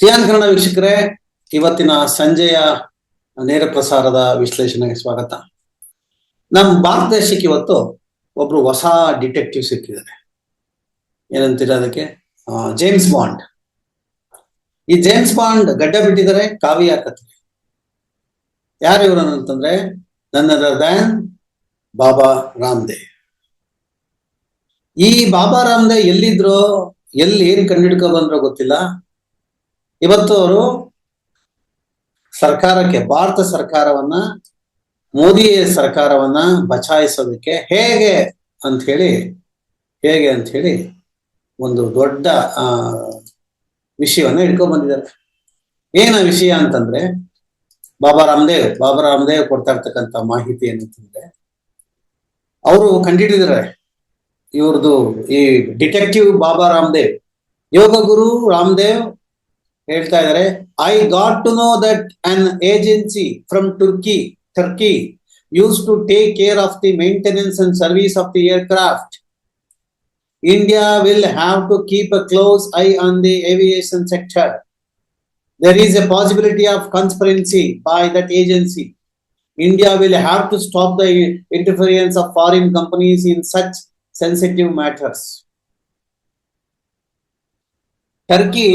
Xi'an Kannada ವೀಕ್ಷಕರೇ, ಇವತ್ತಿನ ಸಂಜೆಯ ನೇರ ಪ್ರಸಾರದ ವಿಶ್ಲೇಷಣೆಗೆ ಸ್ವಾಗತ. ನಮ್ಮ ಭಾರತ ದೇಶಕ್ಕೆ ಇವತ್ತು ಒಬ್ರು ಹೊಸ ಡಿಟೆಕ್ಟಿವ್ ಸಿಕ್ಕಿದ್ದಾರೆ. ಏನಂತೀರ ಅದಕ್ಕೆ? James Bond. ಈ ಜೇಮ್ಸ್ ಬಾಂಡ್ ಗಡ್ಡ ಬಿಟ್ಟಿದ್ದಾರೆ, ಕಾವ್ಯ ಕಥೆ. ಯಾರು ಇವರು ಅಂತಂದ್ರೆ ನನ್ನ ದ್ಯಾನ್ ಬಾಬಾ ರಾಮ್ದೇ ಈ ಬಾಬಾ ರಾಮ್ದೇ ಎಲ್ಲಿದ್ರು, ಎಲ್ಲಿ ಏನ್ ಕಂಡಿಡ್ಕೊ ಬಂದ್ರೋ ಗೊತ್ತಿಲ್ಲ. ಇವತ್ತು ಅವರು ಸರ್ಕಾರಕ್ಕೆ, ಭಾರತ ಸರ್ಕಾರವನ್ನ ಮೋದಿ ಸರ್ಕಾರವನ್ನ ಬಚಾಯಿಸೋದಕ್ಕೆ ಹೇಗೆ ಅಂತ ಹೇಳಿ, ಹೇಗೆ ಅಂತ ಹೇಳಿ ಒಂದು ದೊಡ್ಡ, ಆ, ವಿಷಯವನ್ನ ಇಟ್ಕೊಂಡ್ ಬಂದಿದ್ದಾರೆ. ಏನ ವಿಷಯ ಅಂತಂದ್ರೆ, ಬಾಬಾ ರಾಮದೇವ್ ಬಾಬಾ ರಾಮದೇವ್ ಕೊಡ್ತಾ ಇರ್ತಕ್ಕಂಥ ಮಾಹಿತಿ ಏನಂತಂದ್ರೆ ಅವರು ಕಂಡಿಡಿದಾರೆ ಇವ್ರದ್ದು ಈ ಡಿಟೆಕ್ಟಿವ್ ಬಾಬಾ ರಾಮದೇವ್ ಯೋಗ ಗುರು ರಾಮದೇವ್ ಹೇಳ್ತಾ ಇದ್ದಾರೆ I got to know that an agency from Turkey Turkey use to take care of the maintenance and service of the aircraft India will have to keep a close eye on the aviation sector there is a possibility of conspiracy by that agency. India will have to stop the interference of foreign companies in such sensitive matters. Turkey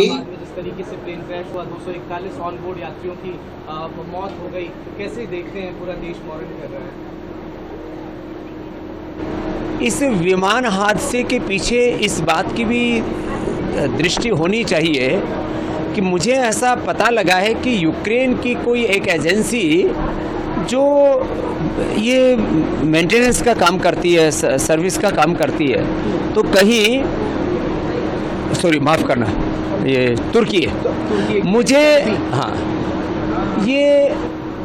तरीके से plane crash हुआ 241 on board यात्रियों की अ, मौत हो गई। कैसे देखते हैं पूरा देश मौन कर रहा है? इस विमान हादसे के पीछे इस बात की भी दृष्टि होनी चाहिए कि मुझे ऐसा पता लगा है कि यूक्रेन की कोई एक एजेंसी जो ये मेंटेनेंस का काम करती है सर्विस का काम करती है। तो कहीं सॉरी माफ़ करना। ये तुर्की है। मुझे हाँ ये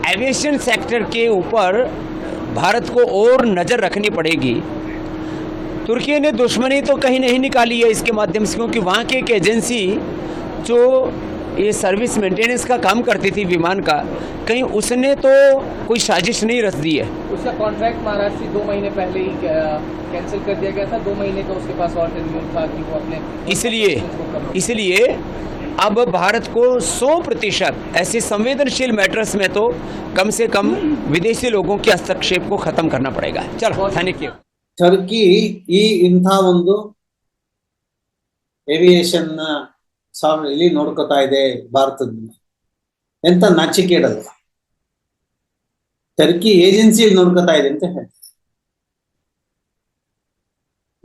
एविएशन सेक्टर के ऊपर भारत को और नज़र रखनी पड़ेगी। तुर्की ने दुश्मनी तो कहीं नहीं निकाली है इसके माध्यम से क्योंकि वहाँ की एक एजेंसी जो ये सर्विस मेंटेनेंस का काम करती थी विमान का कहीं उसने तो कोई साजिश नहीं रच दी है उसका कॉन्ट्रैक्ट महाराष्ट्र से दो महीने पहले ही कैंसिल कर दिया गया था दो महीने का उसके पास और टेन्यूर था कि वो अपने इसलिए इसलिए अब भारत को 100 प्रतिशत ऐसे संवेदनशील मैटर्स में तो कम से कम विदेशी लोगों के हस्तक्षेप को खत्म करना पड़ेगा चलो थैंक यू ಟರ್ಕಿ ಈ ಇಂಥ ಒಂದು ಏವಿಯೇಷನ್ ಇಲ್ಲಿ ನೋಡ್ಕೋತಾ ಇದೆ ಭಾರತದ ಎಂತ ನಾಚಿಕೇಡಲ್ಲ ಟರ್ಕಿ ಏಜೆನ್ಸಿ ನೋಡ್ಕೋತಾ ಇದೆ ಅಂತ ಹೇಳ್ತಾರೆ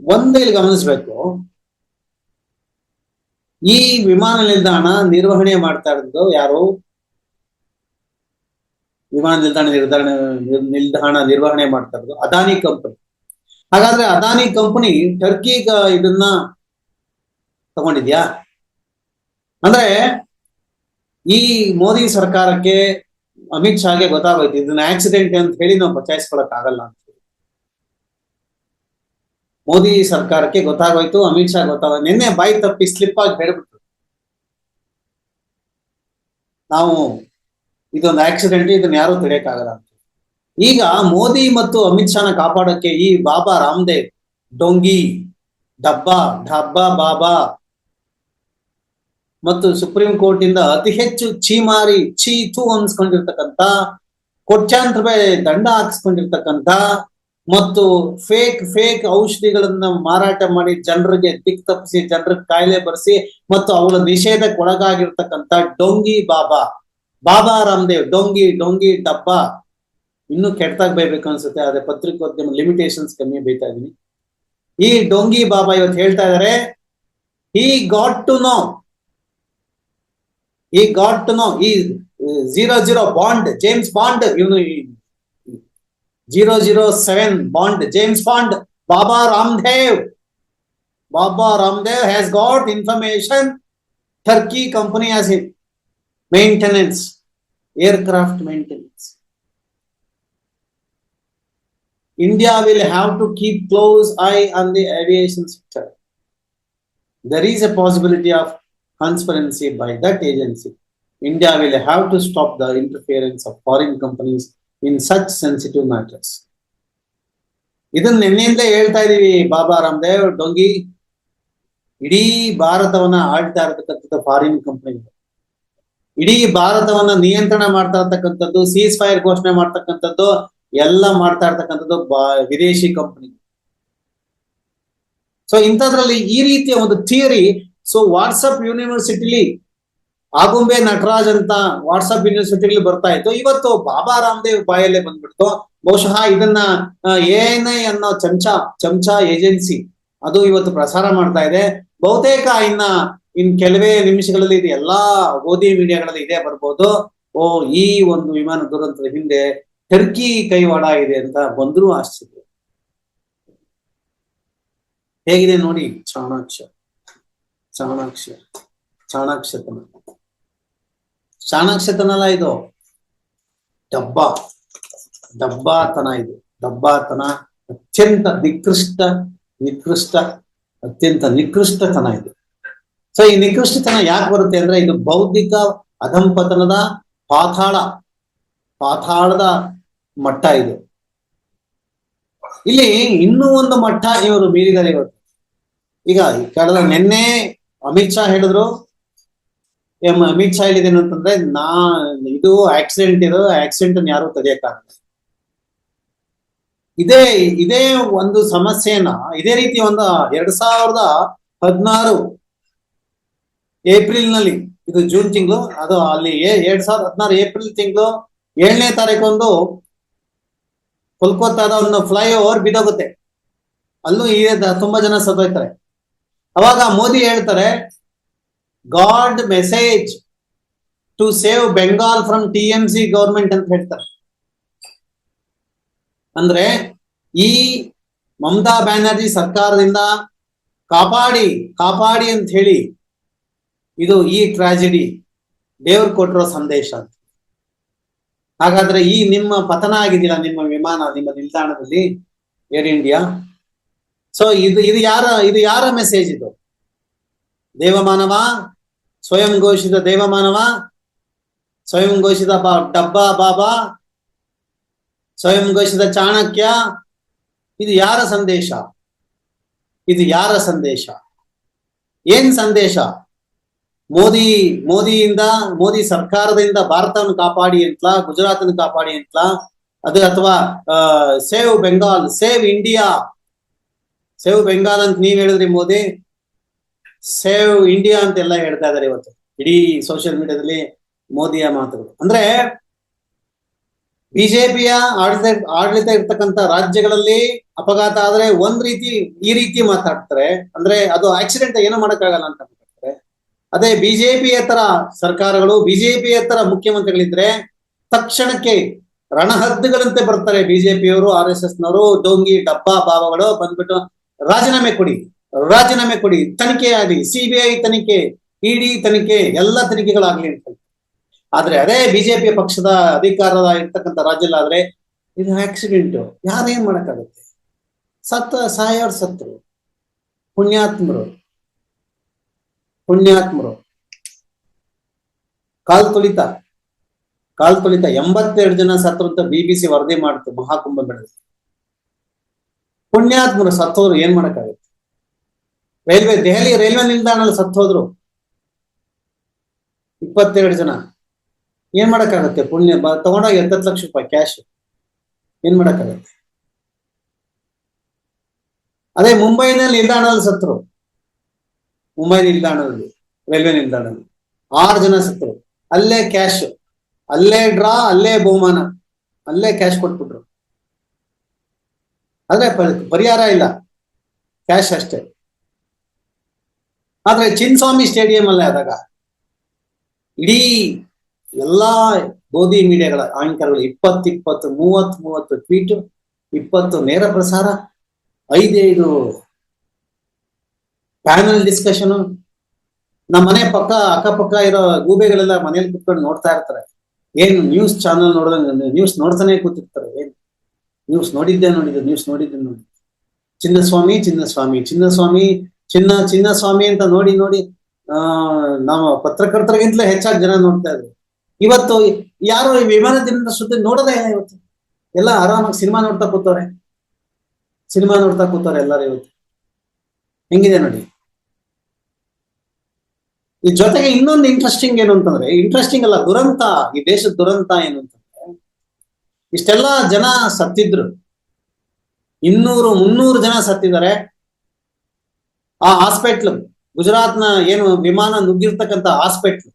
ಒಂದೇ ಇಲ್ಲಿ ಗಮನಿಸ್ಬೇಕು. ಈ ವಿಮಾನ ನಿಲ್ದಾಣ ನಿರ್ವಹಣೆ ಮಾಡ್ತಾ ಇರೋದು ಯಾರು? ವಿಮಾನ ನಿಲ್ದಾಣ ನಿರ್ಧಾರಣೆ ನಿಲ್ದಾಣ ನಿರ್ವಹಣೆ ಮಾಡ್ತಾ ಇರೋದು ಅದಾನಿ ಕಂಪನಿ. ಹಾಗಾದ್ರೆ ಅದಾನಿ ಕಂಪನಿ ಟರ್ಕಿಗ ಇದನ್ನ ತಗೊಂಡಿದ್ಯಾ? ಅಂದ್ರೆ ಈ ಮೋದಿ ಸರ್ಕಾರಕ್ಕೆ ಅಮಿತ್ ಶಾಗೆ ಗೊತ್ತಾಗೋಯ್ತು, ಇದನ್ನ ಆಕ್ಸಿಡೆಂಟ್ ಅಂತ ಹೇಳಿ ನಾವು ಬಚಾಯಿಸ್ಕೊಳಕ್ ಆಗಲ್ಲ ಅಂತ ಮೋದಿ ಸರ್ಕಾರಕ್ಕೆ ಗೊತ್ತಾಗೋಯ್ತು, ಅಮಿತ್ ಶಾ ಗೊತ್ತಾಗ ನಿನ್ನೆ ಬಾಯಿ ತಪ್ಪಿ ಸ್ಲಿಪ್ ಆಗಿ ಹೇಳ್ಬಿಟ್ರು ನಾವು ಇದೊಂದು ಆಕ್ಸಿಡೆಂಟ್ ಇದನ್ನ ಯಾರು ತಡೆಯಕ್ಕಾಗಲ್ಲ ಅಂತ ಈಗ ಮೋದಿ ಮತ್ತು ಅಮಿತ್ ಶಾನ ಕಾಪಾಡಕ್ಕೆ ಈ ಬಾಬಾ ರಾಮದೇವ್, ಡೊಂಗಿ, ಡಬ್ಬಾ ಡಬ್ಬಾ ಬಾಬಾ ಮತ್ತು ಸುಪ್ರೀಂ ಕೋರ್ಟ್ ಇಂದ ಅತಿ ಹೆಚ್ಚು ಚೀಮಾರಿ ಚೀತು ಅನ್ಸ್ಕೊಂಡಿರ್ತಕ್ಕಂತ ಕೋಟ್ಯಾಂತರ ರೂಪಾಯಿ ದಂಡ ಹಾಕಿಸ್ಕೊಂಡಿರ್ತಕ್ಕಂತ ಮತ್ತು ಫೇಕ್ ಫೇಕ್ ಔಷಧಿಗಳನ್ನ ಮಾರಾಟ ಮಾಡಿ ಜನರಿಗೆ ದಿಕ್ ತಪ್ಪಿಸಿ ಜನರಿಗೆ ಕಾಯಿಲೆ ಬರೆಸಿ ಮತ್ತು ಅವರ ನಿಷೇಧಕ್ಕೆ ಒಳಗಾಗಿರ್ತಕ್ಕಂತ ಡೊಂಗಿ ಬಾಬಾ ಬಾಬಾ ರಾಮದೇವ್, ಡೊಂಗಿ ಡೊಂಗಿ ಡಬ್ಬ. ಇನ್ನೂ ಕೆಟ್ಟದಾಗ ಬೈಬೇಕು ಅನ್ಸುತ್ತೆ ಅದೇ ಪತ್ರಿಕೋದ್ಯಮ ಲಿಮಿಟೇಷನ್ಸ್ ಕಮ್ಮಿ ಬೈತಾ ಇದೀನಿ. ಈ ಡೊಂಗಿ ಬಾಬಾ ಇವತ್ತು ಹೇಳ್ತಾ ಇದಾರೆ I got to know I got to know ಈ zero zero bond James Bond ಇವನು zero zero seven bond James Bond Baba Ramdev Baba Ramdev has got information Turkey company as it maintenance aircraft maintenance India will have to keep close eye on the aviation sector. There is a possibility of conspiracy by that agency. India will have to stop the interference of foreign companies in such sensitive matters. ಇದನ್ನ ನಿನ್ನೆಯಿಂದ ಹೇಳ್ತಾ ಇದೀವಿ ಬಾಬಾ ರಾಮದೇವ್ ಡೊಂಗಿ ಇಡೀ ಭಾರತವನ್ನ ಆಳ್ತಾ ಇರತಕ್ಕಂಥದ್ದು foreign ಕಂಪನಿಗಳು ಇಡೀ ಭಾರತವನ್ನ ನಿಯಂತ್ರಣ ಮಾಡ್ತಾ ಇರ್ತಕ್ಕಂಥದ್ದು ಸೀಸ್ ಫೈರ್ ಘೋಷಣೆ ಮಾಡ್ತಕ್ಕಂಥದ್ದು, ಎಲ್ಲ ಮಾಡ್ತಾ ಇರ್ತಕ್ಕಂಥದ್ದು ವಿದೇಶಿ ಕಂಪನಿ ಸೊ ಇಂಥದ್ರಲ್ಲಿ ಈ ರೀತಿಯ ಒಂದು ಥಿಯರಿ ಸೊ ವಾಟ್ಸಪ್ ಯೂನಿವರ್ಸಿಟಿಲಿ ಆಗುಂಬೆ ನಟರಾಜ್ ಅಂತ ವಾಟ್ಸಪ್ ಯೂನಿವರ್ಸಿಟಿಲಿ ಬರ್ತಾ ಇತ್ತು. ಇವತ್ತು ಬಾಬಾ ರಾಮದೇವ್ ಬಾಯಲ್ಲೇ ಬಂದ್ಬಿಡ್ತು. ಬಹುಶಃ ಇದನ್ನ ಎಎನ್ಐ ಅನ್ನೋ ಚಮಚ ಚಮಚ ಏಜೆನ್ಸಿ ಅದು ಇವತ್ತು ಪ್ರಸಾರ ಮಾಡ್ತಾ ಇದೆ. ಬಹುತೇಕ ಇನ್ನ ಇನ್ ಕೆಲವೇ ನಿಮಿಷಗಳಲ್ಲಿ ಇದು ಎಲ್ಲಾ ಓದಿ ಮೀಡಿಯಾಗಳಲ್ಲಿ ಇದೇ ಬರ್ಬೋದು. ಓ, ಈ ಒಂದು ವಿಮಾನ ದುರಂತದ ಹಿಂದೆ ಟರ್ಕಿ ಕೈವಾಡ ಇದೆ ಅಂತ ಬಂದ್ರು ಆಶ್ಚರ್ಯ. ಹೇಗಿದೆ ನೋಡಿ ಚಾಣಾಕ್ಷ? ಚಾಣಾಕ್ಷ ಚಾಣಾಕ್ಷತನ. ಚಾಣಾಕ್ಷತನಲ್ಲ ಇದು? ಡಬ್ಬ. ಡಬ್ಬಾತನ ಇದು. ಡಬ್ಬಾತನ ಅತ್ಯಂತ ನಿಕೃಷ್ಟ ನಿಕೃಷ್ಟ, ಅತ್ಯಂತ ನಿಕೃಷ್ಟತನ ಇದು. ಸೊ ಈ ನಿಕೃಷ್ಟತನ ಯಾಕೆ ಬರುತ್ತೆ ಅಂದ್ರೆ ಇದು ಬೌದ್ಧಿಕ ಅಧಂಪತನದ ಪಾತಾಳ, ಪಾತಾಳದ ಮಟ್ಟ ಇದು. ಇಲ್ಲಿ ಇನ್ನೂ ಒಂದು ಮಟ್ಟ ಇವರು ಮೀರಿದ್ದಾರೆ ಇವತ್ತು ಈಗ ಕಳೆದ ನಿನ್ನೆ ಅಮಿತ್ ಶಾ ಹೇಳಿದ್ರು ಅಮಿತ್ ಶಾ ಹೇಳಿದೇನು ಅಂತಂದ್ರೆ, ನಾ, ಇದು ಆಕ್ಸಿಡೆಂಟ್ ಇದು ಆಕ್ಸಿಡೆಂಟ್ ಯಾರು ತೆಗೆಯಕ್ಕಾಗಲ್ಲ ಇದೇ ಇದೇ ಒಂದು ಸಮಸ್ಯೆನ, ಇದೇ ರೀತಿ ಒಂದು ಎರಡ್ ಸಾವಿರದ ಹದಿನಾರು ಏಪ್ರಿಲ್ನಲ್ಲಿ ಇದು ಜೂನ್ ತಿಂಗಳು, ಅದು ಅಲ್ಲಿ ಎರಡ್ ಸಾವಿರದ ಹದಿನಾರು ಏಪ್ರಿಲ್ ತಿಂಗಳು ಏಳನೇ ತಾರೀಕೊಂದು ಕೋಲ್ಕತ್ತಾದ ಒಂದು ಫ್ಲೈ ಓವರ್ ಬಿದ್ದೋಗುತ್ತೆ. ಅಲ್ಲೂ ಈ ತುಂಬಾ ಜನ ಸತ್ತೋಯ್ತಾರೆ. ಅವಾಗ ಮೋದಿ ಹೇಳ್ತಾರೆ, got message to save Bengal from T M C government ಅಂತ ಹೇಳ್ತಾರೆ. ಅಂದ್ರೆ ಈ ಮಮತಾ ಬ್ಯಾನರ್ಜಿ ಸರ್ಕಾರದಿಂದ ಕಾಪಾಡಿ ಕಾಪಾಡಿ ಅಂತ ಹೇಳಿ ಇದು ಈ ಟ್ರಾಜಿಡಿ ದೇವ್ರು ಕೊಟ್ಟಿರೋ ಸಂದೇಶ ಅಂತ ಹಾಗಾದ್ರೆ ಈ ನಿಮ್ಮ ಪತನ ಆಗಿದೆಯಲ್ಲ ನಿಮ್ಮ ವಿಮಾನ, ನಿಮ್ಮ ನಿಲ್ದಾಣದಲ್ಲಿ ಏರ್ ಇಂಡಿಯಾ? ಸೊ ಇದು ಇದು ಯಾರ ಇದು ಯಾರ ಮೆಸೇಜ್ ಇದು ದೇವಮಾನವ ಸ್ವಯಂ ಘೋಷಿತ ದೇವಮಾನವ ಸ್ವಯಂ ಘೋಷಿತ ಬಾ ಡಬ್ಬಾ ಬಾಬಾ ಸ್ವಯಂ ಘೋಷಿತ ಚಾಣಕ್ಯ ಇದು ಯಾರ ಸಂದೇಶ ಇದು ಯಾರ ಸಂದೇಶ ಏನ್ ಸಂದೇಶ ಮೋದಿ ಮೋದಿಯಿಂದ ಮೋದಿ ಸರ್ಕಾರದಿಂದ ಭಾರತವನ್ನು ಕಾಪಾಡಿ ಅಂತಲಾ ಗುಜರಾತನ್ನು ಕಾಪಾಡಿ ಅಂತಲಾ ಅದು ಅಥವಾ save Bengal save India save Bengal ಅಂತ ನೀವ್ ಹೇಳಿದ್ರಿ ಮೋದಿ ಸೇವ್ ಇಂಡಿಯಾ ಅಂತೆಲ್ಲ ಹೇಳ್ತಾ ಇದಾರೆ ಇವತ್ತು. ಇಡೀ ಸೋಷಿಯಲ್ ಮೀಡಿಯಾದಲ್ಲಿ ಮೋದಿಯ ಮಾತುಗಳು. ಅಂದ್ರೆ ಬಿಜೆಪಿಯ ಆಡಳಿತ ಆಡಳಿತ ಇರ್ತಕ್ಕಂತ ರಾಜ್ಯಗಳಲ್ಲಿ ಅಪಘಾತ ಆದ್ರೆ ಒಂದ್ ರೀತಿ, ಈ ರೀತಿ ಮಾತಾಡ್ತಾರೆ. ಅಂದ್ರೆ ಅದು ಆಕ್ಸಿಡೆಂಟ್ ಏನೋ ಮಾಡಕ್ಕಾಗಲ್ಲ ಅಂತ ಮಾತಾಡ್ತಾರೆ. ಅದೇ ಬಿಜೆಪಿಯೇತರ ಸರ್ಕಾರಗಳು ಬಿಜೆಪಿಯೇತರ ಮುಖ್ಯಮಂತ್ರಿಗಳಿದ್ರೆ ತಕ್ಷಣಕ್ಕೆ ರಣಹದ್ದುಗಳಂತೆ ಬರ್ತಾರೆ ಬಿಜೆಪಿಯವರು, ಆರ್ ಎಸ್ ಎಸ್ ನವರು ಡೋಂಗಿ, ಡಬ್ಬಾ ಭಾವಗಳು ಬಂದ್ಬಿಟ್ಟು ರಾಜೀನಾಮೆ ಕೊಡಿ ರಾಜೀನಾಮೆ ಕೊಡಿ. ತನಿಖೆ ಆಗಲಿ ಸಿಬಿಐ ತನಿಖೆ ಇಡಿ ತನಿಖೆ, ಎಲ್ಲ ತನಿಖೆಗಳಾಗ್ಲಿ ಅಂತ ಆದ್ರೆ ಅದೇ ಬಿಜೆಪಿ ಪಕ್ಷದ ಅಧಿಕಾರದ ಇರ್ತಕ್ಕಂಥ ರಾಜ್ಯಲ್ಲಾದ್ರೆ ಇದು ಆಕ್ಸಿಡೆಂಟ್ ಯಾರೇನ್ ಮಾಡಕ್ಕಾಗುತ್ತೆ? ಸತ್ತ ಸಾಯೋರ್ ಸತ್ರು, ಪುಣ್ಯಾತ್ಮರು ಪುಣ್ಯಾತ್ಮರು. ಕಾಲ್ ತುಳಿತ ಕಾಲ್ ತುಳಿತ ಎಂಬತ್ತೆರಡು ಜನ ಸತ್ರು ಅಂತ ಬಿಬಿಸಿ ವರದಿ ಮಾಡ್ತು, ಮಹಾಕುಂಭ ಮೇಳದಲ್ಲಿ. ಪುಣ್ಯಾತ್ಮರು ಸತ್ತೋದ್ರು ಏನ್ ಮಾಡಕ್ಕಾಗುತ್ತೆ? ರೈಲ್ವೆ, ದೆಹಲಿ ರೈಲ್ವೆ ನಿಲ್ದಾಣದಲ್ಲಿ ಸತ್ತೋದ್ರು. ಇಪ್ಪತ್ತೆರಡು ಜನ. ಏನ್ ಮಾಡಕ್ಕಾಗತ್ತೆ ಪುಣ್ಯ? ತಗೊಂಡಾಗ ಎತ್ತತ್ತು ಲಕ್ಷ ರೂಪಾಯಿ ಕ್ಯಾಶ್ ಏನ್ ಮಾಡಕ್ಕಾಗತ್ತೆ? ಅದೇ ಮುಂಬೈನಲ್ಲಿ ನಿಲ್ದಾಣದಲ್ಲಿ ಸತ್ರು ಮುಂಬೈ ನಿಲ್ದಾಣದಲ್ಲಿ, ರೈಲ್ವೆ ನಿಲ್ದಾಣದಲ್ಲಿ. ಆರು ಜನ ಸತ್ರು ಅಲ್ಲೇ ಕ್ಯಾಶ್ ಅಲ್ಲೇ ಡ್ರಾ ಅಲ್ಲೇ ಬಹುಮಾನ. ಅಲ್ಲೇ ಕ್ಯಾಶ್ ಕೊಟ್ಬಿಟ್ರು. ಆದ್ರೆ ಪರಿಹಾರ ಇಲ್ಲ. ಕ್ಯಾಶ್ ಅಷ್ಟೇ. ಆದ್ರೆ ಚಿನ್ಸ್ವಾಮಿ ಸ್ಟೇಡಿಯಂ ಅಲ್ಲೇ ಆದಾಗ ಇಡೀ ಎಲ್ಲಾ ಗೋಧಿ ಮೀಡಿಯಾಗಳ ಆಂಕರ್ಗಳು ಇಪ್ಪತ್ತು ಇಪ್ಪತ್ತು ಮೂವತ್ತು ಮೂವತ್ತು ಟ್ವೀಟ್, ಇಪ್ಪತ್ತು ನೇರ ಪ್ರಸಾರ, ಐದೈದು ಪ್ಯಾನಲ್ ಡಿಸ್ಕಷನ್ ನಮ್ಮ ಮನೆ ಪಕ್ಕ, ಅಕ್ಕಪಕ್ಕ ಇರೋ ಗೂಬೆಗಳೆಲ್ಲ ಮನೇಲಿ ಕುತ್ಕೊಂಡು ನೋಡ್ತಾ ಇರ್ತಾರೆ. ಏನು ನ್ಯೂಸ್ ಚಾನಲ್ ನೋಡಿದಂಗೆ ನ್ಯೂಸ್ ನೋಡ್ತಾನೆ ಕೂತಿರ್ತಾರೆ. ಏನು ನ್ಯೂಸ್ ನೋಡಿದ್ದೆ ನೋಡಿದ್ದೆ ನ್ಯೂಸ್ ನೋಡಿದ್ದೆ ನೋಡಿ. ಚಿನ್ನಸ್ವಾಮಿ ಚಿನ್ನಸ್ವಾಮಿ ಚಿನ್ನಸ್ವಾಮಿ, ಚಿನ್ನ, ಚಿನ್ನಸ್ವಾಮಿ ಅಂತ ನೋಡಿ ನೋಡಿ, ಆ, ನಾವು ಪತ್ರಕರ್ತರಿಗಿಂತಲೇ ಹೆಚ್ಚಾಗಿ ಜನ ನೋಡ್ತಾ ಇದ್ರು. ಇವತ್ತು ಯಾರು ಈ ವಿಮಾನದಿಂದ ಸುದ್ದಿ ನೋಡೋದೇ ಇಲ್ಲ ಇವತ್ತು. ಎಲ್ಲ ಆರಾಮಾಗಿ ಸಿನಿಮಾ ನೋಡ್ತಾ ಕೂತವ್ರೆ. ಸಿನಿಮಾ ನೋಡ್ತಾ ಕೂತವ್ರೆ ಎಲ್ಲರೂ ಇವತ್ತು. ಹೆಂಗಿದೆ ನೋಡಿ? ಈ ಜೊತೆಗೆ ಇನ್ನೊಂದು ಇಂಟ್ರೆಸ್ಟಿಂಗ್ ಏನು ಅಂತಂದ್ರೆ ಇಂಟ್ರೆಸ್ಟಿಂಗ್ ಅಲ್ಲ, ದುರಂತ, ಈ ದೇಶದ ದುರಂತ ಏನು ಅಂತಂದ್ರೆ ಇಷ್ಟೆಲ್ಲ ಜನ ಸತ್ತಿದ್ರು. ಇನ್ನೂರು, ಮುನ್ನೂರು ಜನ ಸತ್ತಿದ್ದಾರೆ. ಆ ಹಾಸ್ಪಿಟ್ಲ್, ಗುಜರಾತ್ನ ಏನು ವಿಮಾನ ನುಗ್ಗಿರ್ತಕ್ಕಂಥ ಹಾಸ್ಪಿಟ್ಲ್,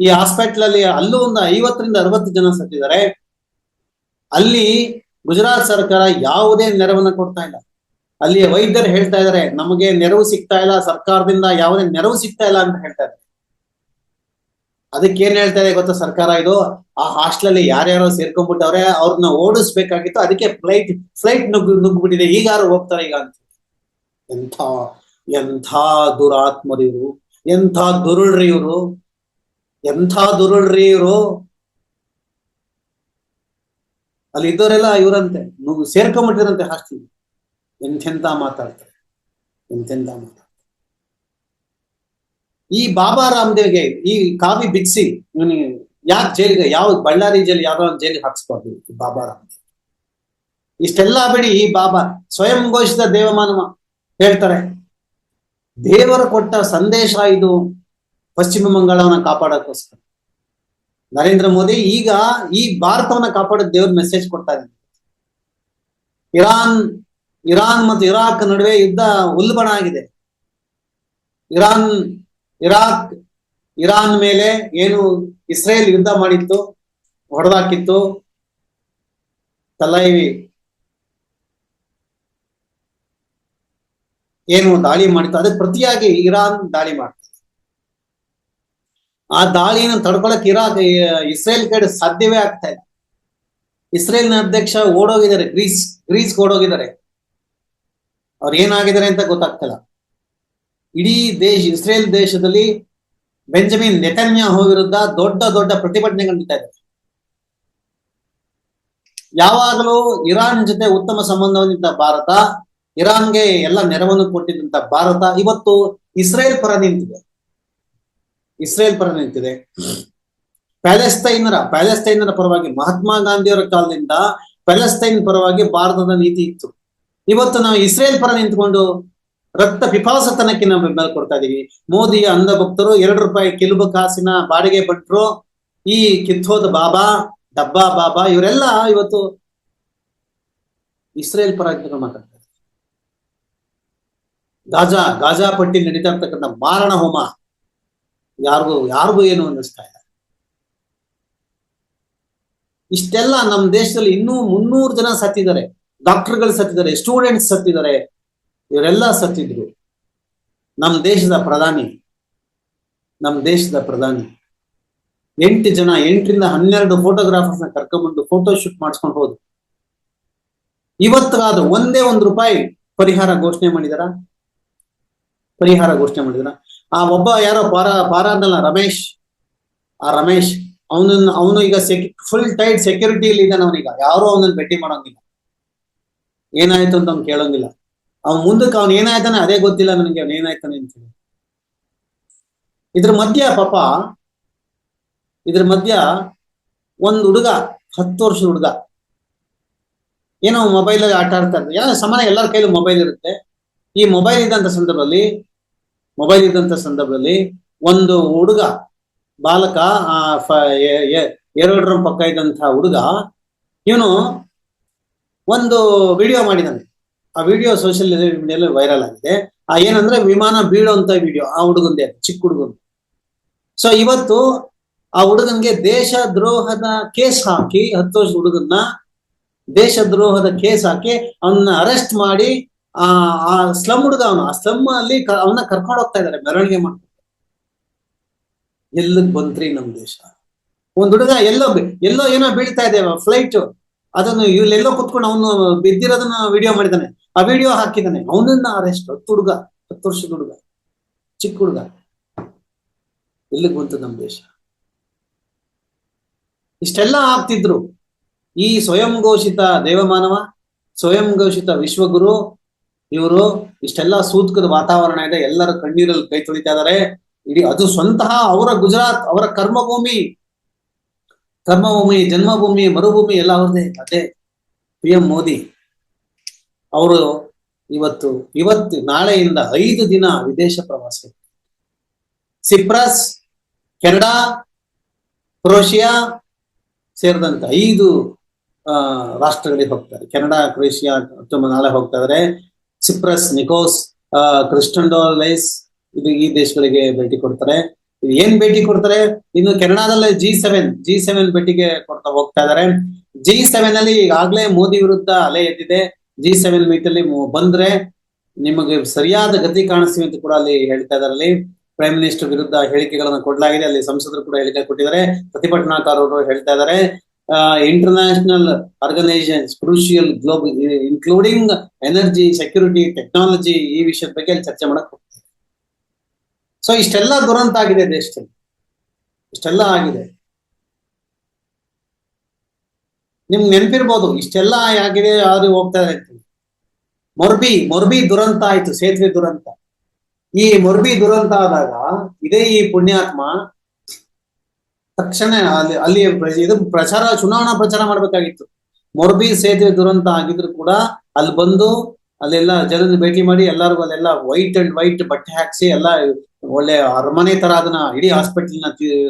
ಈ ಹಾಸ್ಪಿಟ್ಲ್ ಅಲ್ಲಿ ಅಲ್ಲೂ ಒಂದು ಐವತ್ತರಿಂದ ಅರವತ್ತು ಜನ ಸತ್ತಿದ್ದಾರೆ. ಅಲ್ಲಿ ಗುಜರಾತ್ ಸರ್ಕಾರ ಯಾವುದೇ ನೆರವನ್ನ ಕೊಡ್ತಾ ಇಲ್ಲ. ಅಲ್ಲಿ ವೈದ್ಯರು ಹೇಳ್ತಾ ಇದ್ದಾರೆ, ನಮಗೆ ನೆರವು ಸಿಗ್ತಾ ಇಲ್ಲ, ಸರ್ಕಾರದಿಂದ ಯಾವುದೇ ನೆರವು ಸಿಗ್ತಾ ಇಲ್ಲ ಅಂತ ಹೇಳ್ತಾ ಇದ್ದಾರೆ. ಅದಕ್ಕೆ ಏನ್ ಹೇಳ್ತಾ ಇದೆ ಗೊತ್ತಾ ಸರ್ಕಾರ ಇದು? ಆ ಹಾಸ್ಟೆಲ್ ಅಲ್ಲಿ ಯಾರ್ಯಾರೋ ಸೇರ್ಕೊಂಡ್ಬಿಟ್ಟವ್ರೆ ಅವ್ರನ್ನ ಓಡಿಸ್ಬೇಕಾಗಿತ್ತು, ಅದಕ್ಕೆ ಫ್ಲೈಟ್ ಫ್ಲೈಟ್ ನುಗ್ ನುಗ್ಬಿಟ್ಟಿದೆ ಈಗ ಯಾರು ಹೋಗ್ತಾರೆ ಈಗ ಅಂತ? ಎಂಥ ಎಂಥ ದುರಾತ್ಮರು ಇವರು ಎಂಥ ದುರುಳ್ರಿ ಇವರು ಎಂಥ ದುರುಳ್ರಿ ಇವರು ಅಲ್ಲಿ ಇದ್ದವರೆಲ್ಲ ಇವರಂತೆ. ಸೇರ್ಕೊಂಡ್ಬಿಟ್ಟಿರಂತೆ ಹಾಸ್ಟೆಲ್ ಎಂತೆಂತ ಮಾತಾಡ್ತಾರೆ. ಎಂತೆಂತ ಮಾತಾಡ್ತಾರೆ. ಈ ಬಾಬಾ ರಾಮದೇವ್ಗೆ ಈ ಕಾವಿ ಬಿಚ್ಚಿ ಇವನಿಗೆ ಯಾಕೆ ಜೈಲಿಗೆ, ಯಾವ ಬಳ್ಳಾರಿ ಜೈಲು ಯಾವ್ದೋ ಒಂದು ಜೈಲಿಗೆ ಹಾಕ್ಸ್ಬಾರ್ದು ಬಾಬಾ ರಾಮದೇವ್. ಇಷ್ಟೆಲ್ಲಾ ಬಿಡಿ ಈ ಬಾಬಾ ಸ್ವಯಂ ಘೋಷಿತ ದೇವಮಾನವ ಹೇಳ್ತಾರೆ. ದೇವರು ಕೊಟ್ಟ ಸಂದೇಶ ಇದು ಪಶ್ಚಿಮ ಬಂಗಾಳವನ್ನ ಕಾಪಾಡೋಕ್ಕೋಸ್ಕರ. ನರೇಂದ್ರ ಮೋದಿ ಈಗ ಈ ಭಾರತವನ್ನ ಕಾಪಾಡೋದು ದೇವ್ರ ಮೆಸೇಜ್ ಕೊಡ್ತಾ ಇದ್ದಾರೆ ಇರಾನ್ ಇರಾನ್ ಮತ್ತು ಇರಾಕ್ ನಡುವೆ ಯುದ್ಧ ಉಲ್ಬಣ ಆಗಿದೆ. ಇರಾನ್ ಇರಾಕ್, ಇರಾನ್ ಮೇಲೆ ಏನು ಇಸ್ರೇಲ್ ಯುದ್ಧ ಮಾಡಿತ್ತು, ಹೊಡೆದಾಕಿತ್ತು ತಲೈವಿ ಏನು ದಾಳಿ ಮಾಡಿತ್ತು, ಅದಕ್ಕೆ ಪ್ರತಿಯಾಗಿ ಇರಾನ್ ದಾಳಿ ಮಾಡ್ತದೆ. ಆ ದಾಳಿಯನ್ನು ತಡ್ಕೊಳಕ್ ಇರಾಕ್, ಇಸ್ರೇಲ್ ಕಡೆ ಸಾಧ್ಯವೇ ಆಗ್ತಾ ಇಲ್ಲ. ಇಸ್ರೇಲ್ನ ಅಧ್ಯಕ್ಷ ಓಡೋಗಿದ್ದಾರೆ, ಗ್ರೀಸ್ ಗ್ರೀಸ್ ಓಡೋಗಿದ್ದಾರೆ. ಅವ್ರು ಏನಾಗಿದ್ದಾರೆ ಅಂತ ಗೊತ್ತಾಗ್ತಿಲ್ಲ. ಇಡೀ ದೇಶ, ಇಸ್ರೇಲ್ ದೇಶದಲ್ಲಿ ಬೆಂಜಮಿನ್ ನೆತನ್ಯಾಹು ವಿರುದ್ಧ ದೊಡ್ಡ ದೊಡ್ಡ ಪ್ರತಿಭಟನೆಗಳು ನಡೀತಾ ಇದೆ. ಯಾವಾಗಲೂ ಇರಾನ್ ಜೊತೆ ಉತ್ತಮ ಸಂಬಂಧ ಹೊಂದಿದ್ದ ಭಾರತ, ಇರಾನ್ಗೆ ಎಲ್ಲ ನೆರವನ್ನು ಕೊಟ್ಟಿದ್ದಂತ ಭಾರತ ಇವತ್ತು ಇಸ್ರೇಲ್ ಪರ ನಿಂತಿದೆ. ಇಸ್ರೇಲ್ ಪರ ನಿಂತಿದೆ. ಪ್ಯಾಲೆಸ್ತೈನರ ಪ್ಯಾಲೆಸ್ತೈನರ ಪರವಾಗಿ ಮಹಾತ್ಮ ಗಾಂಧಿಯವರ ಕಾಲದಿಂದ ಪ್ಯಾಲೆಸ್ತೈನ್ ಪರವಾಗಿ ಭಾರತದ ನೀತಿ ಇತ್ತು. ಇವತ್ತು ನಾವು ಇಸ್ರೇಲ್ ಪರ ನಿಂತ್ಕೊಂಡು ರಕ್ತ ಪಿಪಾಸತನಕ್ಕೆ ನಾವು ಬೆಂಬಲ ಕೊಡ್ತಾ ಇದೀವಿ. ಮೋದಿಯ ಅಂಧ ಭಕ್ತರು ಎರಡು ರೂಪಾಯಿ ಕಿಲುಬು ಕಾಸಿನ ಬಾಡಿಗೆ ಭಟ್ರು, ಈ ಕಿತ್ತೋದ ಬಾಬಾ, ಡಬ್ಬಾ ಬಾಬಾ, ಇವರೆಲ್ಲ ಇವತ್ತು ಇಸ್ರೇಲ್ ಪರ ನಿಂತ್ಕೊಂಡು ಮಾತಾಡ್ತಾರೆ ಗಾಜಾ ಗಾಜಾ ಪಟ್ಟಿ ನಡೀತಾ ಇರ್ತಕ್ಕಂಥ ಮಾರಣ ಹೋಮ ಯಾರಿಗೂ ಯಾರಿಗೂ ಏನು ಅನ್ನಿಸ್ತಾ ಇಲ್ಲ. ಇಷ್ಟೆಲ್ಲ ನಮ್ಮ ದೇಶದಲ್ಲಿ ಇನ್ನೂ ಮುನ್ನೂರು ಜನ ಸತ್ತಿದ್ದಾರೆ. ಡಾಕ್ಟರ್ಗಳು ಸತ್ತಿದ್ದಾರೆ, ಸ್ಟೂಡೆಂಟ್ಸ್ ಸತ್ತಿದ್ದಾರೆ. ಇವರೆಲ್ಲ ಸತ್ತಿದ್ರು. ನಮ್ಮ ದೇಶದ ಪ್ರಧಾನಿ ನಮ್ಮ ದೇಶದ ಪ್ರಧಾನಿ. ಎಂಟು ಜನ, ಎಂಟರಿಂದ ಹನ್ನೆರಡು ನ ಕರ್ಕೊಂಡ್ಬಂದು ಫೋಟೋ ಶೂಟ್ ಮಾಡಿಸ್ಕೊಂಡು ಹೋದ್ರು. ಇವತ್ತಾದ ಒಂದೇ ಒಂದು ರೂಪಾಯಿ ಪರಿಹಾರ ಘೋಷಣೆ ಮಾಡಿದಾರ? ಪರಿಹಾರ ಘೋಷಣೆ ಮಾಡಿದಾರ? ಆ ಒಬ್ಬ ಯಾರೋ ಪಾರ ಪಾರ ಅಂದಲ್ಲ ರಮೇಶ್. ಆ ರಮೇಶ್, ಅವನನ್ನ, ಅವನು ಈಗ ಸೆಕ್ಯು ಫುಲ್ ಟೈಟ್ ಸೆಕ್ಯೂರಿಟಿಯಲ್ಲಿ ಇದ್ದಾನೆ ಅವನೀಗ ಯಾರು ಅವನನ್ನ ಭೇಟಿ ಮಾಡೋಂಗಿಲ್ಲ. ಏನಾಯ್ತು ಅಂತ ಅವ್ನು ಕೇಳೋಂಗಿಲ್ಲ. ಅವ್ನ್ ಮುಂದಕ್ಕೆ ಅವನ್ ಏನಾಯ್ತಾನೆ ಅದೇ ಗೊತ್ತಿಲ್ಲ ನನಗೆ, ಅವ್ನ ಏನಾಯ್ತಾನೆ ಅಂತ ಹೇಳಿ ಇದ್ರ ಮಧ್ಯ ಪಾಪ, ಇದ್ರ ಮಧ್ಯ ಒಂದ್ ಹುಡುಗ, ಹತ್ತು ವರ್ಷದ ಹುಡುಗ. ಏನೋ ಮೊಬೈಲ್ ಆಟ ಆಡ್ತಾ ಇರ್ತಾರೆ ಯಾವ ಸಮಾನ ಎಲ್ಲರ ಕೈಲೂ ಮೊಬೈಲ್ ಇರುತ್ತೆ. ಈ ಮೊಬೈಲ್ ಇದ್ದಂತ ಸಂದರ್ಭದಲ್ಲಿ, ಮೊಬೈಲ್ ಇದ್ದಂತ ಸಂದರ್ಭದಲ್ಲಿ ಒಂದು ಹುಡುಗ, ಬಾಲಕ, ಆ ಎರಡು ಪಕ್ಕ ಇದ್ದಂತ ಹುಡುಗ, ಇವನು ಒಂದು ವಿಡಿಯೋ ಮಾಡಿದ್ದಾನೆ ಆ ವಿಡಿಯೋ ಸೋಷಿಯಲ್ ಮೀಡಿಯಲ್ಲಿ ವೈರಲ್ ಆಗಿದೆ. ಆ ಏನಂದ್ರೆ ವಿಮಾನ ಬೀಳುವಂತ ವಿಡಿಯೋ ಆ ಹುಡುಗಂದೇ, ಚಿಕ್ಕ ಹುಡುಗನ್ ಸೊ ಇವತ್ತು ಆ ಹುಡುಗನ್ಗೆ ದೇಶ ದ್ರೋಹದ ಕೇಸ್ ಹಾಕಿ, ಹತ್ತು ವರ್ಷ ಹುಡುಗನ್ನ ದೇಶ ದ್ರೋಹದ ಕೇಸ್ ಹಾಕಿ ಅವನ್ನ ಅರೆಸ್ಟ್ ಮಾಡಿ, ಆ ಆ ಸ್ಲಮ್ ಹುಡುಗ ಅವನು, ಆ ಸ್ಲಮ್ ಅಲ್ಲಿ ಅವನ್ನ ಕರ್ಕೊಂಡು ಹೋಗ್ತಾ ಇದ್ದಾರೆ ಮೆರವಣಿಗೆ ಮಾಡ್ತಾರೆ ಎಲ್ಲಿಗೆ ಬಂತ್ರಿ ನಮ್ ದೇಶ. ಒಂದ್ ಹುಡುಗ ಎಲ್ಲೋ ಎಲ್ಲೋ ಏನೋ ಬೀಳ್ತಾ ಇದೆ ಫ್ಲೈಟ್ ಅದನ್ನು ಇಲ್ಲೆಲ್ಲೋ ಕುತ್ಕೊಂಡು ಅವನು ಬಿದ್ದಿರೋದನ್ನ ವಿಡಿಯೋ ಮಾಡಿದಾನೆ. ಆ ವಿಡಿಯೋ ಹಾಕಿದಾನೆ. ಅವನನ್ನ ಅರೆಸ್ಟ್ ಹುಡುಗ, ಹತ್ತು ವರ್ಷದ ಹುಡುಗ, ಚಿಕ್ಕ ಹುಡುಗ. ಎಲ್ಲಿಗ್ ಬಂತು ನಮ್ಮ ದೇಶ? ಇಷ್ಟೆಲ್ಲ ಆಗ್ತಿದ್ರು. ಈ ಸ್ವಯಂ ಘೋಷಿತ ದೇವಮಾನವ, ಸ್ವಯಂ ಘೋಷಿತ ವಿಶ್ವಗುರು, ಇವರು ಇಷ್ಟೆಲ್ಲ ಸೂತ್ಕದ ವಾತಾವರಣ ಇದೆ. ಎಲ್ಲರ ಕಣ್ಣೀರಲ್ಲಿ ಕೈ ತೊಳಿತಾ ಇದ್ದಾರೆ ಇಡೀ ಅದು ಸ್ವಂತಹ ಅವರ ಗುಜರಾತ್, ಅವರ ಕರ್ಮಭೂಮಿ. ಕರ್ಮಭೂಮಿ, ಜನ್ಮಭೂಮಿ, ಮರುಭೂಮಿ ಎಲ್ಲ ಅವ್ರದೇ ಅದೇ. P M Modi. ಅವರು ಇವತ್ತು ಇವತ್ತು, ನಾಳೆಯಿಂದ ಐದು ದಿನ ವಿದೇಶ ಪ್ರವಾಸ ಸಿಪ್ರಸ್, ಕೆನಡಾ, ಕ್ರೋಷಿಯಾ ಸೇರಿದಂತೆ ಐದು ರಾಷ್ಟ್ರಗಳಿಗೆ ಹೋಗ್ತಾರೆ. ಕೆನಡಾ, ಕ್ರೋಷಿಯಾ, ತುಂಬ ನಾಳೆ ಹೋಗ್ತಾ ಇದಾರೆ ಸಿಪ್ರಸ್, ನಿಕೋಸ್ ಕ್ರಿಸ್ಟಂಡೋಲೈಸ್ ಇದು ಈ ದೇಶಗಳಿಗೆ ಭೇಟಿ ಕೊಡ್ತಾರೆ. ಏನ್ ಭೇಟಿ ಕೊಡ್ತಾರೆ? ಇನ್ನು ಕೆನಡಾದಲ್ಲಿ ಜಿ ಸೆವೆನ್ ಜಿ ಸೆವೆನ್ ಭೇಟಿಗೆ ಕೊಡ್ತಾ ಹೋಗ್ತಾ ಇದಾರೆ. ಜಿ ಸೆವೆನ್ ಅಲ್ಲಿ ಈಗಾಗಲೇ ಮೋದಿ ವಿರುದ್ಧ ಅಲೆ ಎದ್ದಿದೆ. ಜಿ ಸೆವೆನ್ ಮೀಟ್ ಅಲ್ಲಿ ಬಂದ್ರೆ ನಿಮಗೆ ಸರಿಯಾದ ಗತಿ ಕಾಣಿಸ್ತೀವಿ ಅಂತ ಕೂಡ ಅಲ್ಲಿ ಹೇಳ್ತಾ ಇದಾರೆ. ಅಲ್ಲಿ ಪ್ರೈಮ್ ಮಿನಿಸ್ಟರ್ ವಿರುದ್ಧ ಹೇಳಿಕೆಗಳನ್ನು ಕೊಡಲಾಗಿದೆ. ಅಲ್ಲಿ ಸಂಸದರು ಕೂಡ ಹೇಳಿಕೆ ಕೊಟ್ಟಿದ್ದಾರೆ. ಪ್ರತಿಭಟನಾಕಾರರು ಹೇಳ್ತಾ ಇದ್ದಾರೆ international organisations crucial global including energy security technology ಈ ವಿಷಯದ ಬಗ್ಗೆ ಅಲ್ಲಿ ಚರ್ಚೆ ಮಾಡಕ್ ಹೋಗ್ತಾರೆ. ಸೊ ಇಷ್ಟೆಲ್ಲ ದುರಂತ ಆಗಿದೆ ದೇಶದಲ್ಲಿ. ಇಷ್ಟೆಲ್ಲ ಆಗಿದೆ. ನಿಮ್ಗೆ ನೆನಪಿರ್ಬೋದು, ಇಷ್ಟೆಲ್ಲ ಆಗಿದೆ ಯಾರು ಹೋಗ್ತಾ ಇದೆ ಮೊರ್ಬಿ ಮೊರ್ಬಿ ದುರಂತ ಆಯ್ತು, ಸೇತುವೆ ದುರಂತ. ಈ ಮೊರ್ಬಿ ದುರಂತ ಆದಾಗ, ಇದೇ ಈ ಪುಣ್ಯಾತ್ಮ, ತಕ್ಷಣ ಅಲ್ಲಿ ಅಲ್ಲಿ ಇದು ಪ್ರಚಾರ, ಚುನಾವಣಾ ಪ್ರಚಾರ ಮಾಡ್ಬೇಕಾಗಿತ್ತು. ಮೊರ್ಬಿ, ಸೇತುವೆ ದುರಂತ ಆಗಿದ್ರು ಕೂಡ ಅಲ್ಲಿ ಬಂದು, ಅಲ್ಲೆಲ್ಲ ಜನರನ್ನ ಭೇಟಿ ಮಾಡಿ, ಎಲ್ಲರಿಗೂ ಅಲ್ಲೆಲ್ಲ ವೈಟ್ ಅಂಡ್ ವೈಟ್ ಬಟ್ಟೆ ಹಾಕ್ಸಿ, ಎಲ್ಲ ಒಳ್ಳೆ ಅರಮನೆ ತರ ಅದನ್ನ ಇಡೀ ಹಾಸ್ಪಿಟಲ್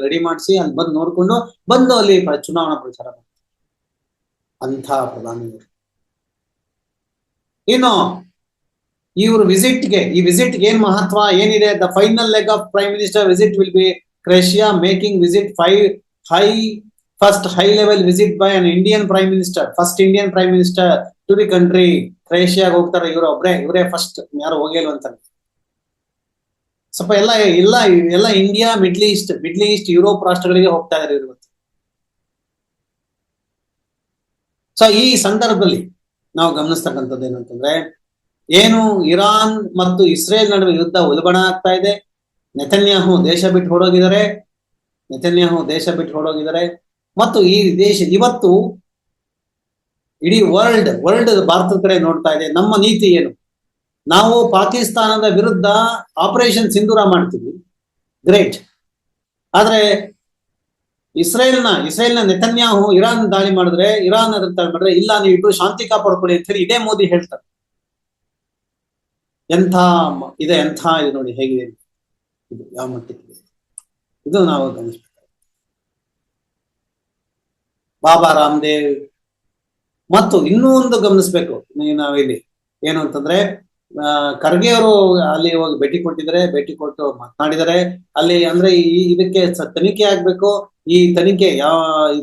ರೆಡಿ ಮಾಡಿಸಿ, ಅಲ್ಲಿ ಬಂದು ನೋಡ್ಕೊಂಡು ಬಂದು ಅಲ್ಲಿ ಚುನಾವಣಾ ಪ್ರಚಾರ ಅಂಥ ಪ್ರಧಾನಿಯವರು. ಇನ್ನು ಇವ್ರ ವಿಸಿಟ್ಗೆ, ಈ ವಿಸಿಟ್ಗೆ ಏನ್ ಮಹತ್ವ, ಏನಿದೆ? The final leg of prime minister visit will be Croatia making visit five high first high level visit by an Indian prime minister first Indian prime minister to the country ಕ್ರೇಷಿಯಾಗ ಹೋಗ್ತಾರೆ ಇವರು ಒಬ್ರೇ, ಇವರೇ ಫಸ್ಟ್ ಯಾರು ಅಂತ ಸ್ವಲ್ಪ ಎಲ್ಲ ಎಲ್ಲ ಎಲ್ಲ India middle east middle east Europe ರಾಷ್ಟ್ರಗಳಿಗೆ ಹೋಗ್ತಾ ಇದಾರೆ ಇವರು ಇವತ್ತು ಸೊ ಈ ಸಂದರ್ಭದಲ್ಲಿ ನಾವು ಗಮನಿಸ್ತಕ್ಕಂಥದ್ದು ಏನಂತಂದ್ರೆ, ಏನು ಇರಾನ್ ಮತ್ತು ಇಸ್ರೇಲ್ ನಡುವೆ ಯುದ್ಧ ಉಲ್ಬಣ ಆಗ್ತಾ ಇದೆ. ನೆತನ್ಯಾಹು ದೇಶ ಬಿಟ್ಟು ಹೊಡೋಗಿದ್ದಾರೆ ನೆತನ್ಯಾಹು ದೇಶ ಬಿಟ್ಟು ಹೊಡೋಗಿದ್ದಾರೆ ಮತ್ತು ಈ ದೇಶ ಇವತ್ತು ಇಡೀ ವರ್ಲ್ಡ್ ವರ್ಲ್ಡ್ ಭಾರತದ ಕಡೆ ನೋಡ್ತಾ ಇದೆ. ನಮ್ಮ ನೀತಿ ಏನು? ನಾವು ಪಾಕಿಸ್ತಾನದ ವಿರುದ್ಧ ಆಪರೇಷನ್ ಸಿಂಧೂರ ಮಾಡ್ತೀವಿ. ಗ್ರೇಟ್ ಆದ್ರೆ ಇಸ್ರೇಲ್ನ ಇಸ್ರೇಲ್ನ ನೆತನ್ಯಾಹು ಇರಾನ್ ದಾಳಿ ಮಾಡಿದ್ರೆ, ಇರಾನ್ ಅದನ್ನ ದಾಳಿ ಮಾಡಿದ್ರೆ, ಇಲ್ಲ, ನೀವು ಇಬ್ರು ಶಾಂತಿ ಕಾಪಾಡ್ಕೊಳ್ಳಿ ಅಂತ ಹೇಳಿ ಇದೇ ಮೋದಿ ಹೇಳ್ತಾರೆ. ಎಂಥ ಇದೆ ಎಂಥ ಇದು ನೋಡಿ ಹೇಗಿದೆ ಇದು ಯಾವ ಮಟ್ಟಕ್ಕಿದೆ ಇದು ನಾವು ಗಮನಿಸ್ಬೇಕು ಬಾಬಾ ರಾಮದೇವ್. ಮತ್ತು ಇನ್ನೂ ಒಂದು ಗಮನಿಸ್ಬೇಕು. ನಾವಿಲ್ಲಿ ಏನು ಅಂತಂದ್ರೆ ಖರ್ಗೆ ಅವರು ಅಲ್ಲಿ ಹೋಗಿ ಭೇಟಿ ಕೊಟ್ಟಿದ್ದಾರೆ, ಭೇಟಿ ಕೊಟ್ಟು ಮಾತನಾಡಿದರೆ ಅಲ್ಲಿ ಅಂದ್ರೆ ಈ, ಇದಕ್ಕೆ ತನಿಖೆ ಆಗ್ಬೇಕು. ಈ ತನಿಖೆ ಯಾವ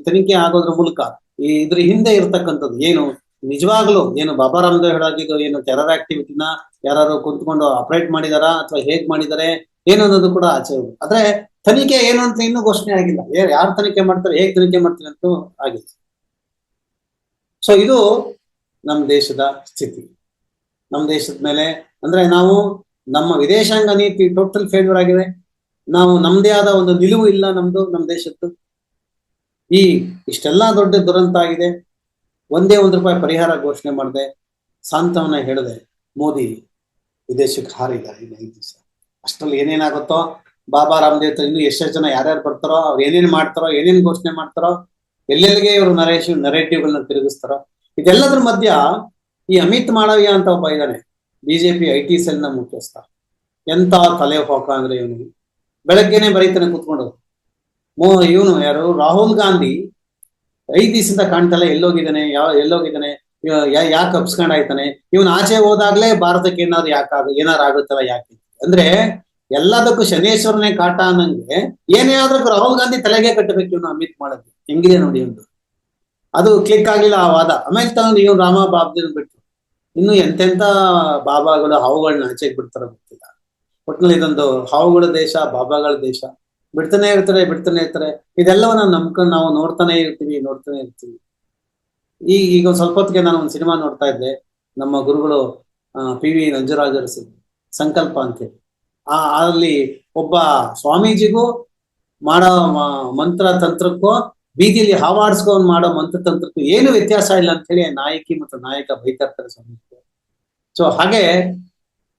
ತನಿಖೆ ಆಗೋದ್ರ ಮೂಲಕ ಈ ಇದ್ರ ಹಿಂದೆ ಇರ್ತಕ್ಕಂಥದ್ದು ಏನು, ನಿಜವಾಗ್ಲು ಏನು ಬಾಬಾ ರಾಮದೇವ್ ಹೇಳಾಗಿದ್ದು ಏನು ಟೆರರ್ ಆಕ್ಟಿವಿಟಿನ ಯಾರು ಕುಂತ್ಕೊಂಡು ಆಪರೇಟ್ ಮಾಡಿದಾರಾ ಅಥವಾ ಹೇಗ್ ಮಾಡಿದಾರೆ ಏನು ಅನ್ನೋದು ಕೂಡ ಆಚೆ. ಆದ್ರೆ ತನಿಖೆ ಏನು ಅಂತ ಇನ್ನೂ ಘೋಷಣೆ ಆಗಿಲ್ಲ. ಯಾರು ತನಿಖೆ ಮಾಡ್ತಾರೆ, ಹೇಗ್ ತನಿಖೆ ಮಾಡ್ತಾರೆ ಅಂತ ಆಗಿಲ್ಲ. ಸೊ ಇದು ನಮ್ಮ ದೇಶದ ಸ್ಥಿತಿ. ನಮ್ಮ ದೇಶದ ಮೇಲೆ ಅಂದ್ರೆ ನಾವು ನಮ್ಮ ವಿದೇಶಾಂಗ ನೀತಿ ಟೋಟಲ್ ಫೇಲ್ಯೂರ್ ಆಗಿದೆ. ನಾವು ನಮ್ದೇ ಆದ ಒಂದು ನಿಲುವು ಇಲ್ಲ ನಮ್ದು ನಮ್ಮ ದೇಶದ್ದು. ಈ ಇಷ್ಟೆಲ್ಲಾ ದೊಡ್ಡ ದುರಂತ ಆಗಿದೆ. ಒಂದೇ ಒಂದು ರೂಪಾಯಿ ಪರಿಹಾರ ಘೋಷಣೆ ಮಾಡಿದೆ. ಸಾಂತ್ವನ ಹೇಳಿದೆ, ಮೋದಿ, ವಿದೇಶಕ್ಕೆ ಹಾರಿಲ್ಲ ಇನ್ನು ಐದು ದಿವಸ. ಅಷ್ಟರಲ್ಲಿ ಏನೇನಾಗುತ್ತೋ, ಬಾಬಾ ರಾಮದೇವ್ ಇನ್ನು ಎಷ್ಟೆಷ್ಟು ಜನ ಯಾರ್ಯಾರು ಬರ್ತಾರೋ, ಅವ್ರು ಏನೇನ್ ಮಾಡ್ತಾರೋ, ಏನೇನ್ ಘೋಷಣೆ ಮಾಡ್ತಾರೋ ಎಲ್ಲೆಲ್ಲಿಗೆ ಇವರು ನರೇಶ್ ನರೇಟಿವ್ಗಳನ್ನ ತಿರುಗಿಸ್ತಾರೋ. ಇದೆಲ್ಲದ್ರ ಮಧ್ಯ ಈ ಅಮಿತ್ ಮಾಳವ್ಯ ಅಂತ ಒಬ್ಬ ಇದ್ದಾನೆ ಬಿಜೆಪಿ ಐ ಟಿ ಸೆಲ್ನ ಮುಖ್ಯಸ್ಥ. ಎಂತ ತಲೆ ಹೋಕ ಅಂದ್ರೆ ಇವನು ಬೆಳಗ್ಗೆನೆ ಬರೀತಾನೆ ಕೂತ್ಕೊಂಡು. ಮೋ, ಇವನು ಯಾರು? ರಾಹುಲ್ ಗಾಂಧಿ ಐದು ದಿವಸದಿಂದ ಕಾಣ್ತಲ್ಲ ಎಲ್ಲೋಗಿದ್ದಾನೆ, ಯಾವ, ಎಲ್ಲೋಗಿದ್ದಾನೆ ಯಾಕೆ ಅಪ್ಸ್ಕೊಂಡ್ ಆಯ್ತಾನೆ? ಇವನ್ ಆಚೆ ಹೋದಾಗ್ಲೇ ಭಾರತಕ್ಕೆ ಏನಾದ್ರು ಯಾಕಾಗ ಏನಾರು ಆಗುತ್ತಲ್ಲ ಯಾಕೆ? ಅಂದ್ರೆ ಎಲ್ಲದಕ್ಕೂ ಶನೇಶ್ವರನೇ ಕಾಟ ಅನ್ನಂಗೆ ಏನೇ ಆದ್ರೂ ರಾಹುಲ್ ಗಾಂಧಿ ತಲೆಗೆ ಕಟ್ಟಬೇಕು ಇವನು ಅಮಿತ್ ಮಾಡೋದು. ಹೆಂಗಿದೆ ನೋಡಿ ಒಂದು. ಅದು ಕ್ಲಿಕ್ ಆಗಿಲ್ಲ ಆ ವಾದ. ತಗೊಂಡು ಇವನು ರಾಮ ಬಾಬ್ದಿನ ಬಿಟ್ಟು ಇನ್ನು ಎಂತೆಂತ ಬಾಬಾಗಳು ಹಾವುಗಳನ್ನ ಆಚೆಗೆ ಬಿಡ್ತಾರ ಗೊತ್ತಿಲ್ಲ. ಒಟ್ನಲ್ಲಿ ಇದೊಂದು ಹಾವುಗಳ ದೇಶ ಬಾಬಾಗಳ ದೇಶ. ಬಿಡ್ತಾನೆ ಇರ್ತಾರೆ ಬಿಡ್ತಾನೆ ಇರ್ತಾರೆ. ಇದೆಲ್ಲವನ್ನ ನಂಬ್ಕೊಂಡು ನಾವು ನೋಡ್ತಾನೆ ಇರ್ತೀವಿ ನೋಡ್ತಾನೆ ಇರ್ತೀವಿ. ಈಗ ಈಗ ಒಂದ್ ಸ್ವಲ್ಪ ಹೊತ್ತಿಗೆ ನಾನು ಒಂದು ಸಿನಿಮಾ ನೋಡ್ತಾ ಇದ್ದೆ. ನಮ್ಮ ಗುರುಗಳು ಪಿ ವಿ ನಂಜರಾಜರ ಸಂಕಲ್ಪ ಅಂತೇಳಿ. ಆ, ಅಲ್ಲಿ ಒಬ್ಬ ಸ್ವಾಮೀಜಿಗೂ ಮಾಡೋ ಮಂತ್ರ ತಂತ್ರಕ್ಕೂ, ಬೀದಿಲಿ ಹಾವಾಡ್ಸ್ಕೊಂಡ್ ಮಾಡೋ ಮಂತ್ರ ತಂತ್ರಕ್ಕೂ ಏನು ವ್ಯತ್ಯಾಸ ಇಲ್ಲ ಅಂತ ಹೇಳಿ ನಾಯಕಿ ಮತ್ತು ನಾಯಕ ಬೈತಾ ಸ್ವಾಮೀಜಿ. ಸೊ ಹಾಗೆ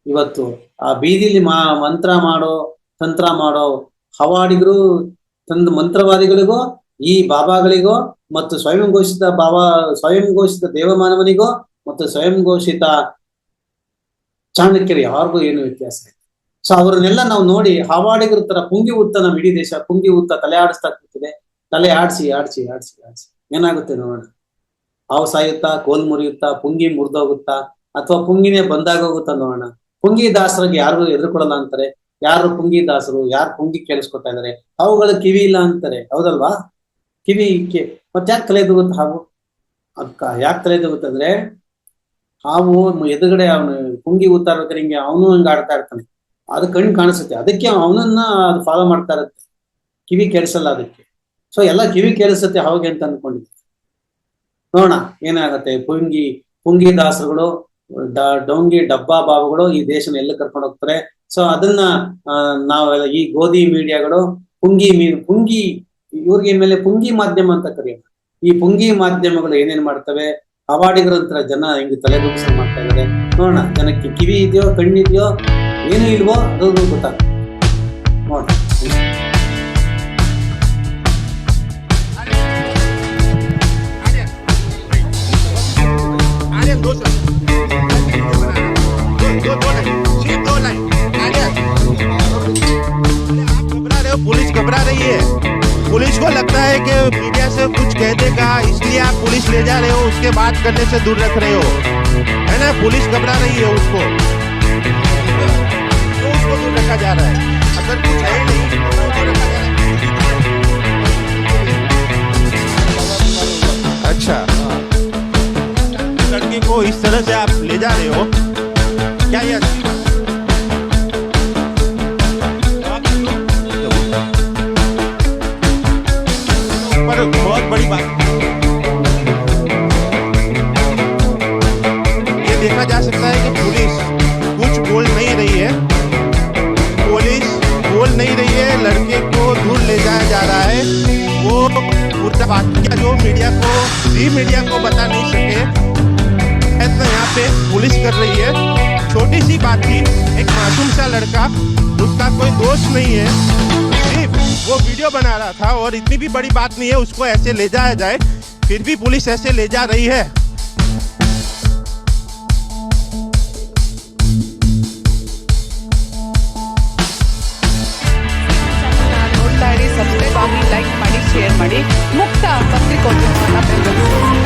ಇವತ್ತು ಆ ಬೀದಿಲಿ ಮಾ ಮಂತ್ರ ಮಾಡೋ, ತಂತ್ರ ಮಾಡೋ ಹವಾಡಿಗರು ತಂದ ಮಂತ್ರವಾದಿಗಳಿಗೋ, ಈ ಬಾಬಾಗಳಿಗೋ, ಮತ್ತು ಸ್ವಯಂ ಘೋಷಿತ ಬಾಬಾ, ಸ್ವಯಂ ಘೋಷಿತ ದೇವಮಾನವನಿಗೋ, ಮತ್ತು ಸ್ವಯಂ ಘೋಷಿತ ಚಾಣಕ್ಯರು ಯಾರಿಗೂ ಏನು ವ್ಯತ್ಯಾಸ ಇಲ್ಲ. ಸೊ ಅವರನ್ನೆಲ್ಲ ನಾವು ನೋಡಿ ಹವಾಡಿಗರ ತರ ಪುಂಗಿ ಉತ್ತ ನಮ್ಮ ಇಡೀ ದೇಶ ಪುಂಗಿ ಉತ್ತ ತಲೆ ಆಡಿಸ್ತಾ ಕೂತಿದೆ. ತಲೆ ಆಡಿಸಿ ಆಡಿಸಿ ಆಡಿಸಿ ಆಡಿಸಿ. ಏನಾಗುತ್ತೆ ನೋಡೋಣ. ಹಾವು ಸಾಯುತ್ತಾ, ಕೋಲ್ ಮುರಿಯುತ್ತಾ, ಪುಂಗಿ ಮುರಿದೋಗುತ್ತಾ, ಅಥವಾ ಪುಂಗಿನೇ ಬಂದಾಗೋಗುತ್ತಾ ನೋಡೋಣ. ಪುಂಗಿ ದಾಸರಿಗೆ ಯಾರು ಎದುರುಕೊಡಲ್ಲ ಅಂತಾರೆ. ಯಾರು ಪುಂಗಿ ದಾಸರು ಯಾರು ಪುಂಗಿ ಕೇಳಿಸ್ಕೊತಾ ಇದಾರೆ ಅವುಗಳ ಕಿವಿ ಇಲ್ಲ ಅಂತಾರೆ. ಹೌದಲ್ವಾ? ಕಿವಿ ಕೆ, ಮತ್ತೆ ಯಾಕೆ ತಲೆದೋಗುತ್ತೆ ಹಾವು? ಅಕ್ಕ ಯಾಕೆ ತಲೆ ಅಂದ್ರೆ, ಹಾವು ಎದುರುಗಡೆ ಅವನು ಪುಂಗಿ ಊತಾ ಹಿಂಗೆ ಅವನು ಹಂಗ ಆಡ್ತಾ ಇರ್ತಾನೆ. ಅದು ಕಣ್ಣು ಕಾಣಿಸುತ್ತೆ. ಅದಕ್ಕೆ ಅವನನ್ನ ಅದು ಫಾಲೋ ಮಾಡ್ತಾ ಇರುತ್ತೆ. ಕಿವಿ ಕೇಳಿಸಲ್ಲ ಅದಕ್ಕೆ. ಸೊ ಎಲ್ಲ ಕಿವಿ ಕೇಳಿಸುತ್ತೆ ಹಾವಿಗೆ ಅಂತ ಅನ್ಕೊಂಡಿದ್ದೆ ನೋಡೋಣ, ಏನಾಗತ್ತೆ? ಪುಂಗಿ ಪುಂಗಿ ದಾಸರುಗಳು ಡೊಂಗಿ, ಡಬ್ಬಾ ಬಾಬುಗಳು ಈ ದೇಶನ ಎಲ್ಲ ಕರ್ಕೊಂಡು ಹೋಗ್ತಾರೆ? ಸೊ ಅದನ್ನ ನಾವ್ ನಾವೆಲ್ಲ ಈ ಗೋಧಿ ಮೀಡಿಯಾಗಳು, ಪುಂಗಿ ಮೀ, ಪುಂಗಿ, ಇವ್ರಿಗೆ ಮೇಲೆ ಪುಂಗಿ ಮಾಧ್ಯಮ ಅಂತ ಕರೆಯೋಣ ಈ ಪುಂಗಿ ಮಾಧ್ಯಮಗಳು ಏನೇನ್ ಮಾಡ್ತವೆ? ಅವಾಡಿಗರಂತರ ಜನ ಹಿಂಗೆ ತಲೆದೂಗಿಸ ಮಾಡ್ತಾ ಇದಾರೆ. ನೋಡೋಣ, ಜನಕ್ಕೆ ಕಿವಿ ಇದೆಯೋ ಕಣ್ಣಿದೆಯೋ ಏನು ಇಲ್ವೋ ಅದು ಗೊತ್ತಾಗ್ತದೆ. कुछ देगा इसलिए आप पुलिस ले जा रहे हो, उसके बात करने से दूर रख रहे हो। है ना? पुलिस घबरा रही है उसको। क्यों उसको दूर रखा जा रहा है। अगर कुछ है नहीं तो अच्छा। लड़के को इस तरह से आप ले जा रहे हो। क्या ये और इतनी भी बड़ी बात नहीं है उसको ऐसे ले जाया जाए फिर भी पुलिस ऐसे ले जा रही है ನೋಡ್ತಾ ಇರಿ ಸಬ್ಸ್ಕ್ರೈಬ್ ಆಗಿ ಲೈಕ್ ಮಾಡಿ ಶೇರ್ ಮಾಡಿ ಮುಕ್ತ ಪತ್ರಿಕೋದ್ಯಮವನ್ನು ಬೆಂಬಲಿಸಿ